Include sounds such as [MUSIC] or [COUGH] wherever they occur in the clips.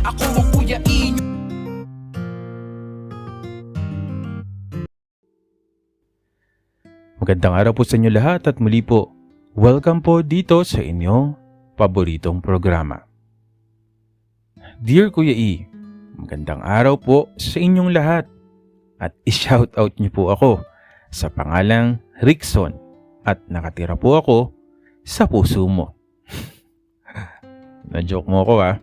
Ako ang Kuya E Magandang araw po sa inyo lahat at muli po, welcome po dito sa inyong paboritong programa. Dear Kuya E, magandang araw po sa inyong lahat at i-shoutout niyo po ako sa pangalang Rickson at nakatira po ako sa puso mo. [LAUGHS] Na-joke mo ako ah.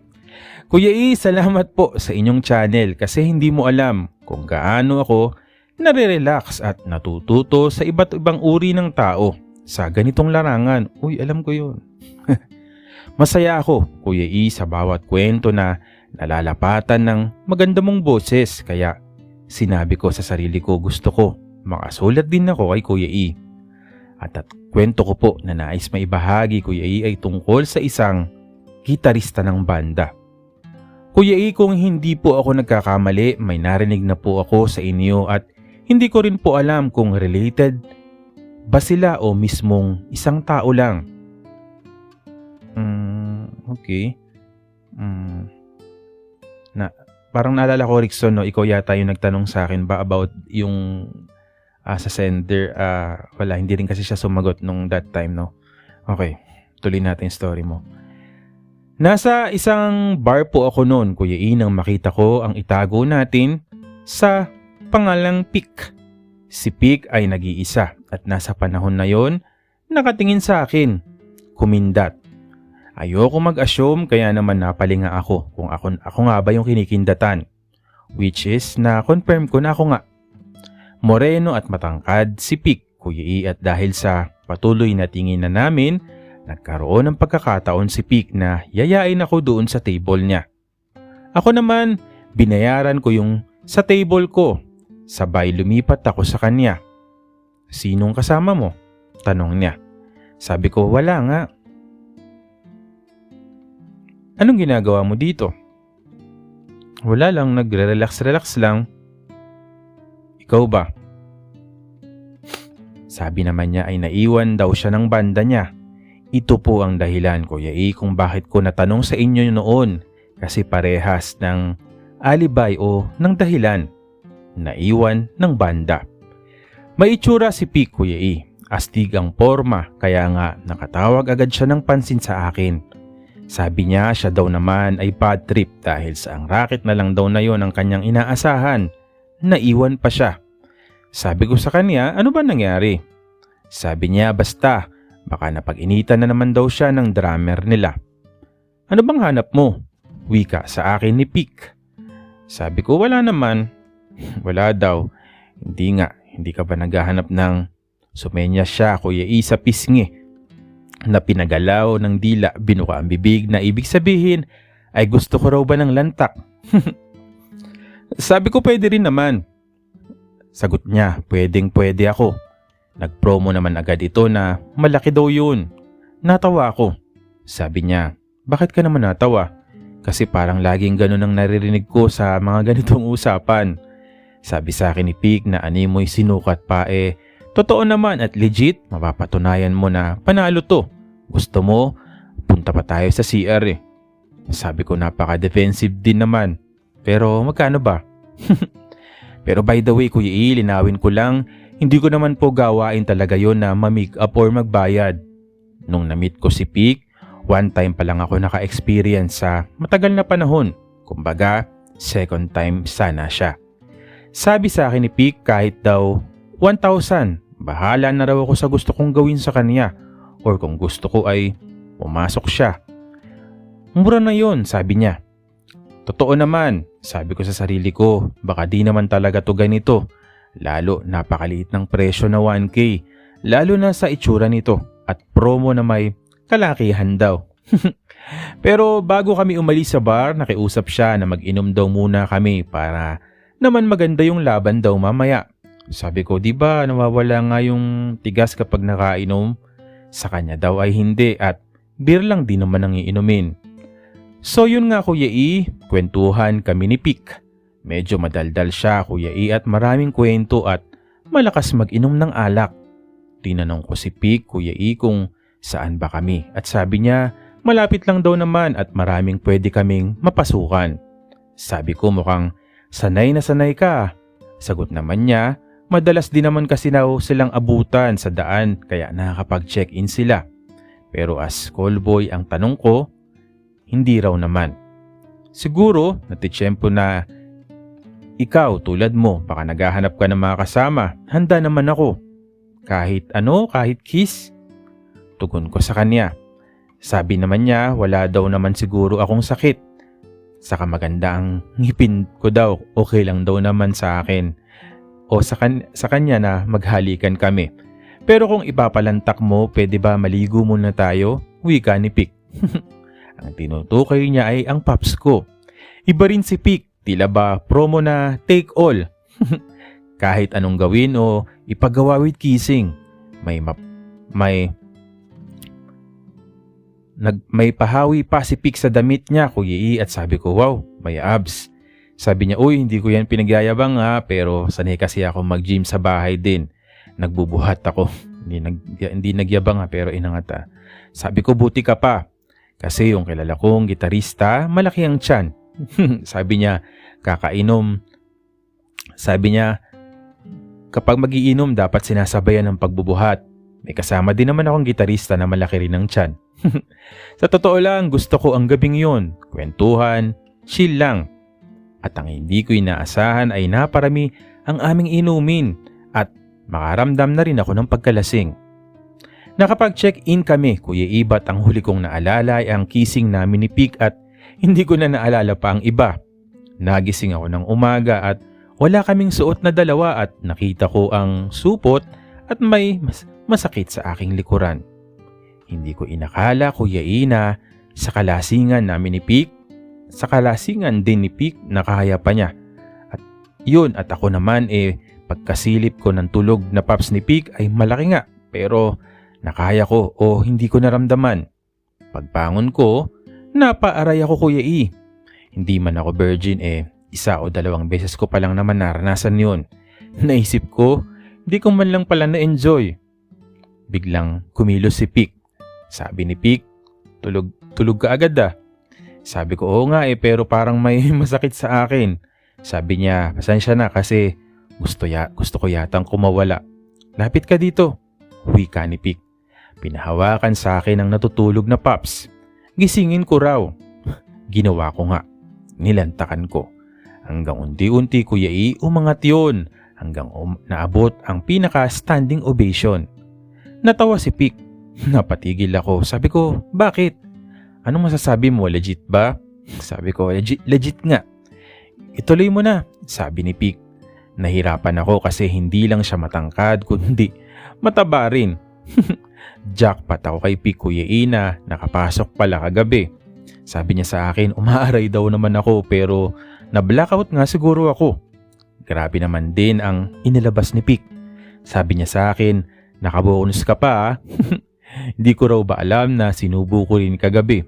Kuya E, salamat po sa inyong channel kasi hindi mo alam kung gaano ako nare-relax at natututo sa iba't ibang uri ng tao sa ganitong larangan. Uy, alam ko yun. [LAUGHS] Masaya ako, Kuya E, sa bawat kwento na nalalapatan ng maganda mong boses kaya sinabi ko sa sarili ko gusto ko makasulat din ako kay Kuya E. At at kwento ko po na nais maibahagi Kuya E ay tungkol sa isang gitarista ng banda. Kuya E, kung hindi po ako nagkakamali, may narinig na po ako sa inyo at hindi ko rin po alam kung related ba sila o mismong isang tao lang. Mm, okay. Mm, na, parang naalala ko Rickson, no, ikaw yata yung nagtanong sa akin ba about yung ah, sa sender. ah, wala, hindi rin kasi siya sumagot nung that time, no? Okay, tuloy natin yung story mo. Nasa isang bar po ako noon, Kuya E, nang makita ko ang itago natin sa pangalang Pik. Si Pik ay nag-iisa at nasa panahon na yon, nakatingin sa akin. Kumindat. Ayoko mag-assume kaya naman napalinga ako kung ako, ako nga ba yung kinikindatan. Which is na confirm ko na ako nga. Moreno at matangkad si Pik, Kuya E, at dahil sa patuloy na tingin na namin, nagkaroon ng pagkakataon si Pik na yayain ako doon sa table niya. Ako naman, binayaran ko yung sa table ko Sabay lumipat ako sa kanya. Sinong kasama mo? Tanong niya. Sabi ko, wala nga. Anong ginagawa mo dito? Wala lang, nagre-relax-relax lang. Ikaw ba? Sabi naman niya ay naiwan daw siya ng banda niya. Ito po ang dahilan, Kuya E, kung bakit ko natanong sa inyo noon kasi parehas ng alibay o ng dahilan naiwan ng banda. May itsura si Pik Kuya E. Astig ang forma kaya nga nakatawag agad siya ng pansin sa akin. Sabi niya siya daw naman ay bad trip dahil sa ang racket na lang daw na yon ang kanyang inaasahan. Naiwan pa siya. Sabi ko sa kanya ano ba nangyari? Sabi niya basta baka napag-initan na naman daw siya ng drummer nila. Ano bang hanap mo? Wika sa akin ni Pik. Sabi ko wala naman [LAUGHS] wala daw. Hindi nga, hindi ka ba naghahanap ng sumenya siya, Kuya Isa Pisngi, na pinagalaw ng dila, binuka ang bibig na ibig sabihin ay gusto ko raw ba ng lantak? [LAUGHS] Sabi ko pwede rin naman. Sagot niya, pwedeng pwede ako. Nag-promo naman agad ito na malaki daw yun. Natawa ako. Sabi niya, bakit ka naman natawa? Kasi parang laging ganun ang naririnig ko sa mga [LAUGHS] ganitong usapan. Sabi sa akin ni Pig na animoy sinukat pa eh, totoo naman at legit, mapapatunayan mo na panalo to. Gusto mo, punta pa tayo sa CR eh. Sabi ko napaka-defensive din naman. Pero magkano ba? [LAUGHS] Pero by the way Kuya E, linawin ko lang, hindi ko naman po gawain talaga yon na ma-make up or magbayad. Nung na-meet ko si Pig, one time pa lang ako naka-experience sa matagal na panahon. Kumbaga, second time sana siya. Sabi sa akin ni Pik kahit daw 1,000, bahala na raw ako sa gusto kong gawin sa kanya or kung gusto ko ay pumasok siya. Mura na yon, sabi niya. Totoo naman, sabi ko sa sarili ko, baka di naman talaga to ganito. Lalo napakaliit ng presyo na 1K, lalo na sa itsura nito at promo na may kalakihan daw. [LAUGHS] Pero bago kami umalis sa bar, nakiusap siya na mag-inom daw muna kami para naman maganda yung laban daw mamaya. Sabi ko, di ba nawawala nga yung tigas kapag nakainom? Sa kanya daw ay hindi at beer lang din naman ang iinumin. So yun nga Kuya E, kwentuhan kami ni Pik. Medyo madaldal siya Kuya E at maraming kwento at malakas mag-inom ng alak. Tinanong ko si Pik Kuya E kung saan ba kami at sabi niya malapit lang daw naman at maraming pwede kaming mapasukan. Sabi ko mukhang sanay na sanay ka. Sagot naman niya, madalas din naman kasi na silang abutan sa daan kaya nakakapag-check-in sila. Pero as callboy ang tanong ko, hindi raw naman. Siguro, natitsyempo na ikaw tulad mo, baka naghahanap ka ng mga kasama, handa naman ako. Kahit ano, kahit kiss. Tugon ko sa kanya. Sabi naman niya, wala daw naman siguro akong sakit. Saka maganda ang ngipin ko daw, okay lang daw naman sa akin. O sa, kan- sa kanya na maghalikan kami. Pero kung ipapalantak mo, pwede ba maligo muna tayo? Wika ni Pik. [LAUGHS] ang tinutukoy niya ay ang paps ko. Iba rin si Pik, tila ba promo na take all. [LAUGHS] Kahit anong gawin o ipagawa with kissing, may map, may nag may pahawi pa si Pik sa damit niya, Kuya E, at sabi ko, wow, may abs. Sabi niya, uy, hindi ko yan pinagyayabang ha, pero sanay kasi ako mag-gym sa bahay din. Nagbubuhat ako. [LAUGHS] hindi, nag, hindi nagyabang ha, pero inangat ha. Sabi ko, buti ka pa. Kasi yung kilala kong gitarista, malaki ang tiyan. [LAUGHS] sabi niya, kakainom. Sabi niya, kapag magiinom, dapat sinasabayan ng pagbubuhat. May kasama din naman akong gitarista na malaki rin ang tiyan. [LAUGHS] Sa totoo lang, gusto ko ang gabing yun. Kwentuhan, chill lang. At ang hindi ko inaasahan ay naparami ang aming inumin at makaramdam na rin ako ng pagkalasing. Nakapag-check-in kami, Kuya Ibat ang huli kong naalala ay ang kissing namin ni Pig at hindi ko na naalala pa ang iba. Nagising ako ng umaga at wala kaming suot na dalawa at nakita ko ang supot at may mas masakit sa aking likuran. Hindi ko inakala, Kuya Ina, sa kalasingan namin ni Pig, sa kalasingan din ni Pig nakahaya pa niya. At yun, at ako naman eh, pagkasilip ko ng tulog na paps ni Pig ay malaki nga, pero nakaya ko o hindi ko naramdaman. Pagbangon ko, napaaray ako Kuya E. Hindi man ako virgin eh, isa o dalawang beses ko pa lang naman naranasan yun. Naisip ko, hindi ko man lang pala na-enjoy. Biglang kumilos si Pig. Sabi ni Pig, tulog, tulog ka agad ah. Sabi ko, oo nga eh, pero parang may [LAUGHS] masakit sa akin. Sabi niya, pasensya na kasi gusto, ya, gusto ko yatang kumawala. Lapit ka dito. Wika ni Pig. Pinahawakan sa akin ang natutulog na paps. Gisingin ko raw. [LAUGHS] Ginawa ko nga. Nilantakan ko. Hanggang unti-unti kuya i umangat yun hanggang um- naabot ang pinaka-standing ovation. Natawa si Pig. [LAUGHS] Napatigil ako. Sabi ko, bakit? Anong masasabi mo? Legit ba? [LAUGHS] Sabi ko, legit, legit nga. Ituloy mo na, sabi ni Pig. Nahirapan ako kasi hindi lang siya matangkad, kundi mataba rin. Jackpot ako kay Pig Kuya Ina, nakapasok pala kagabi. Sabi niya sa akin, umaaray daw naman ako pero na-blackout nga siguro ako. Grabe naman din ang inilabas ni Pig. Sabi niya sa akin, nakabonus ka pa ah. [LAUGHS] Hindi ko raw ba alam na sinubo ko rin kagabi.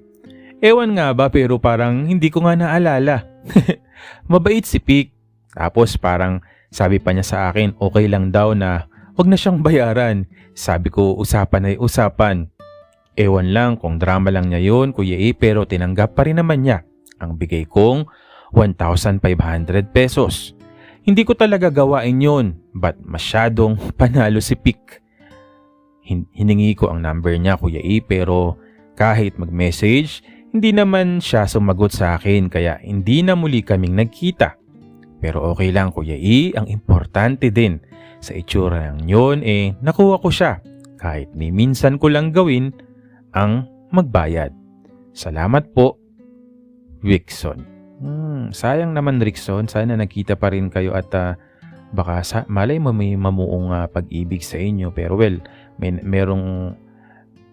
Ewan nga ba pero parang hindi ko nga naalala. [LAUGHS] Mabait si Pig. Tapos parang sabi pa niya sa akin okay lang daw na wag na siyang bayaran. Sabi ko usapan ay usapan. Ewan lang kung drama lang niya yun kuya E pero tinanggap pa rin naman niya. Ang bigay kong 1,500 pesos. Hindi ko talaga gawain yun but masyadong [LAUGHS] panalo si. Hin- hiningi ko ang number niya Kuya E pero kahit mag-message, hindi naman siya sumagot sa akin kaya hindi na muli kaming nagkita. Pero okay lang Kuya E, ang importante din sa itsura ng yun eh nakuha ko siya kahit ni minsan ko lang gawin ang magbayad. Salamat po, Rickson. Hmm, sayang naman Rickson, sana nakita pa rin kayo at ah, baka sa, malay mo may mamuong ah, pag-ibig sa inyo pero well, may merong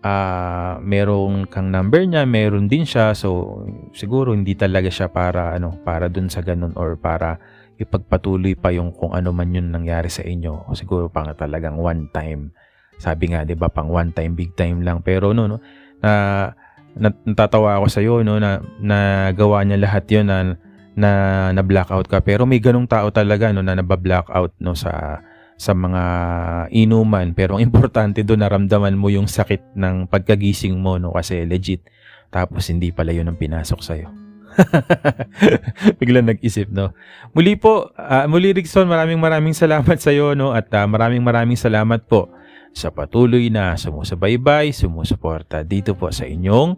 ah merong kang number niya, meron din siya. So siguro hindi talaga siya para ano, para dun sa ganun or para ipagpatuloy pa yung kung ano man yun nangyari sa inyo. O siguro pang talagang one time. Sabi nga, 'di ba, pang one time, big time lang. Pero no, no na, na natatawa ako sa iyo no na nagawa niya lahat 'yon na na na blackout ka pero may ganung tao talaga no na naba-blackout no sa sa mga inuman pero ang importante doon naramdaman mo yung sakit ng pagkagising mo no kasi legit tapos hindi pala yun ang pinasok sa iyo. [LAUGHS] Biglang nag-isip, no? Muli po, ah, muli Rickson, maraming maraming salamat sa iyo, no? At ah, maraming maraming salamat po sa patuloy na sumusubaybay, sumusuporta dito po sa inyong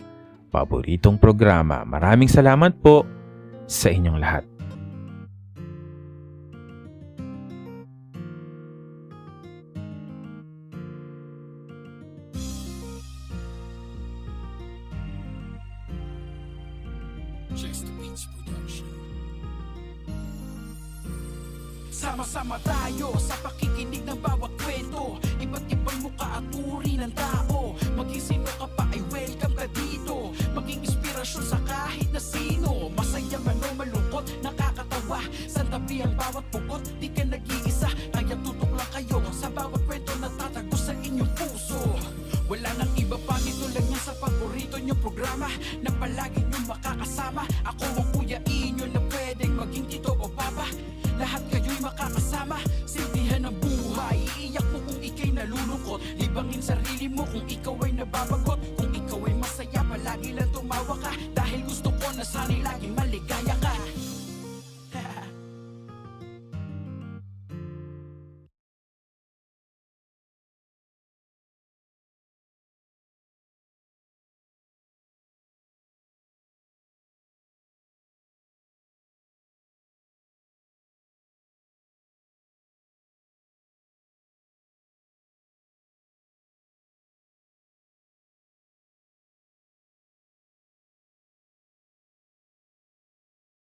paboritong programa. Maraming salamat po sa inyong lahat. Just Beats Production. Sama-sama tayo sa pakikinig ng bawat kwento Iba't ibang muka at uri ng tao Maging Lahat kayo'y makakasama. Silbihan ng buhay. Iiyak mo kung ikay nalulungkot. Libangin sarili mo kung ikaw ay nababagot